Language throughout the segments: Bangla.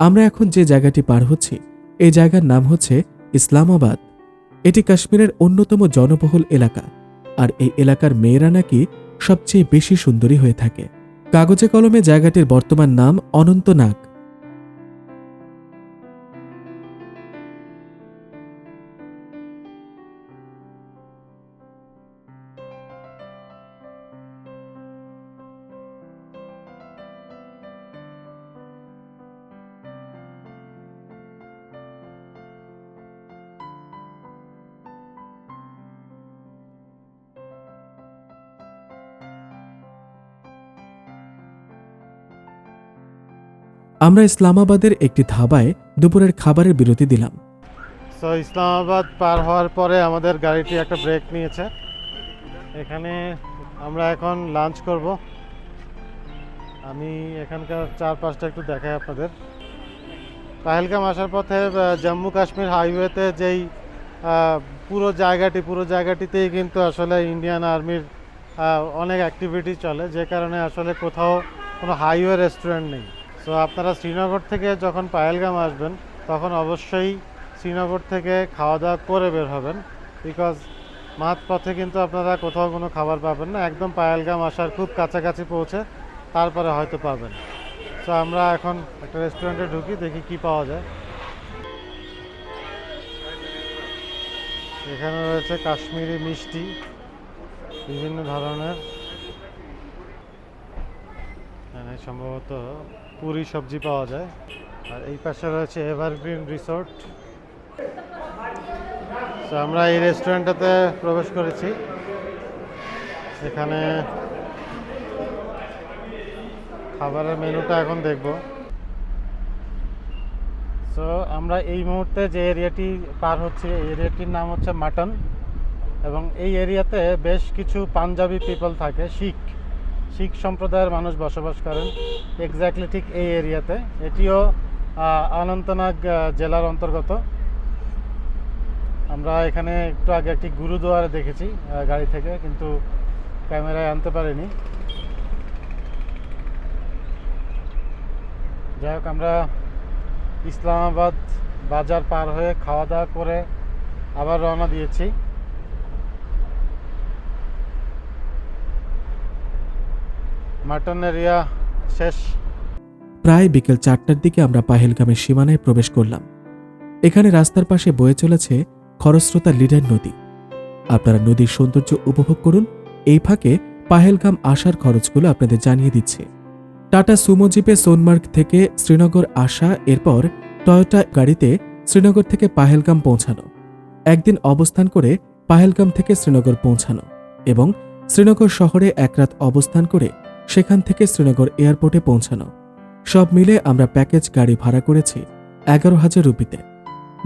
আমরা এখন যে জায়গাটি পার হচ্ছি, এই জায়গার নাম হচ্ছে ইসলামাবাদ। এটি কাশ্মীরের অন্যতম জনবহুল এলাকা, আর এই এলাকার মেয়েরা নাকি সবচেয়ে বেশি সুন্দরী হয়ে থাকে। কাগজে কলমে জায়গাটির বর্তমান নাম অনন্তনাগ। আমরা ইসলামাবাদের একটি ধাবায় দুপুরের খাবারের বিরতি দিলাম। সো ইসলামাবাদ পার হওয়ার পরে আমাদের গাড়িটি একটা ব্রেক নিয়েছে। এখানে আমরা এখন লাঞ্চ করব। আমি এখানকার চারপাশটা একটু দেখাই আপনাদের। পাহেলগাম আসার পথে জম্মু কাশ্মীর হাইওয়েতে যেই পুরো জায়গাটি, পুরো জায়গাটিতেই কিন্তু আসলে ইন্ডিয়ান আর্মির অনেক অ্যাক্টিভিটি চলে। যে কারণে আসলে কোথাও কোনো হাইওয়ে রেস্টুরেন্ট নেই। সো আপনারা শ্রীনগর থেকে যখন পায়েলগাম আসবেন, তখন অবশ্যই শ্রীনগর থেকে খাওয়া দাওয়া করে বের হবেন। বিকজ মাঝ পথে কিন্তু আপনারা কোথাও কোনো খাবার পাবেন না। একদম পায়েলগাম আসার খুব কাছাকাছি পৌঁছে তারপরে হয়তো পাবেন। সো আমরা এখন একটা রেস্টুরেন্টে ঢুকি, দেখি কি পাওয়া যায়। এখানে রয়েছে কাশ্মীরি মিষ্টি, বিভিন্ন ধরনের। সম্ভবত পুরি সবজি পাওয়া যায়। আর এই পাশে রয়েছে এভারগ্রিন রিসোর্ট। তো আমরা এই রেস্টুরেন্টটাতে প্রবেশ করেছি। এখানে খাবারের মেনুটা এখন দেখব। সো আমরা এই মুহূর্তে যে এরিয়াটি পার হচ্ছে, এই এরিয়াটির নাম হচ্ছে মাটন। এবং এই এরিয়াতে বেশ কিছু পাঞ্জাবি পিপল থাকে, শিখ। শিখ সম্প্রদায়ের মানুষ বসবাস করেন। এক্স্যাক্টলি ঠিক এই এরিয়াতে। এটিও অনন্তনাগ জেলার অন্তর্গত। আমরা এখানে একটু আগে একটি গুরুদুয়ারে দেখেছি গাড়ি থেকে, কিন্তু ক্যামেরায় আনতে পারিনি। যাই হোক, আমরা ইসলামাবাদ বাজার পার হয়ে খাওয়া দাওয়া করে আবার রওনা দিয়েছি। মাটন এরিয়া শেষ। প্রায় বিকেল চারটার দিকে আমরা পাহেলগামের সীমানায় প্রবেশ করলাম। এখানে রাস্তার পাশে বয়ে চলেছে খরস্রোতা লিডার নদী। আপনারা নদীর সৌন্দর্য উপভোগ করুন। এই ফাঁকে পাহেলগাম আসার খরচগুলো আপনাদের জানিয়ে দিচ্ছে। টাটা সুমো জিপে সোনমার্গ থেকে শ্রীনগর আসা, এরপর টয়োটা গাড়িতে শ্রীনগর থেকে পাহেলগাম পৌঁছানো। একদিন অবস্থান করে পাহেলগাম থেকে শ্রীনগর পৌঁছানো এবং শ্রীনগর শহরে এক রাত অবস্থান করে সেখান থেকে শ্রীনগর এয়ারপোর্টে পৌঁছানো। সব মিলে আমরা প্যাকেজ গাড়ি ভাড়া করেছি এগারো হাজার রুপিতে।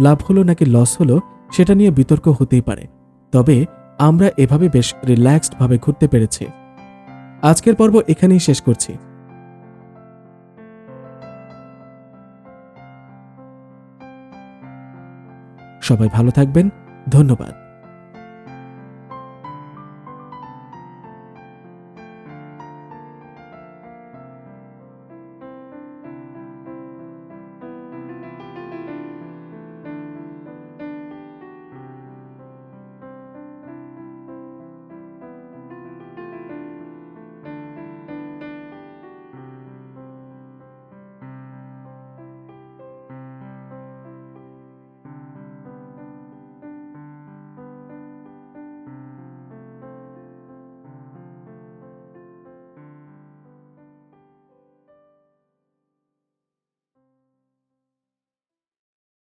লাভ হলো নাকি লস হলো সেটা নিয়ে বিতর্ক হতেই পারে। তবে আমরা এভাবে বেশ রিল্যাক্সড ভাবে ঘুরতে পেরেছি। আজকের পর্ব এখানেই শেষ করছি। সবাই ভালো থাকবেন। ধন্যবাদ।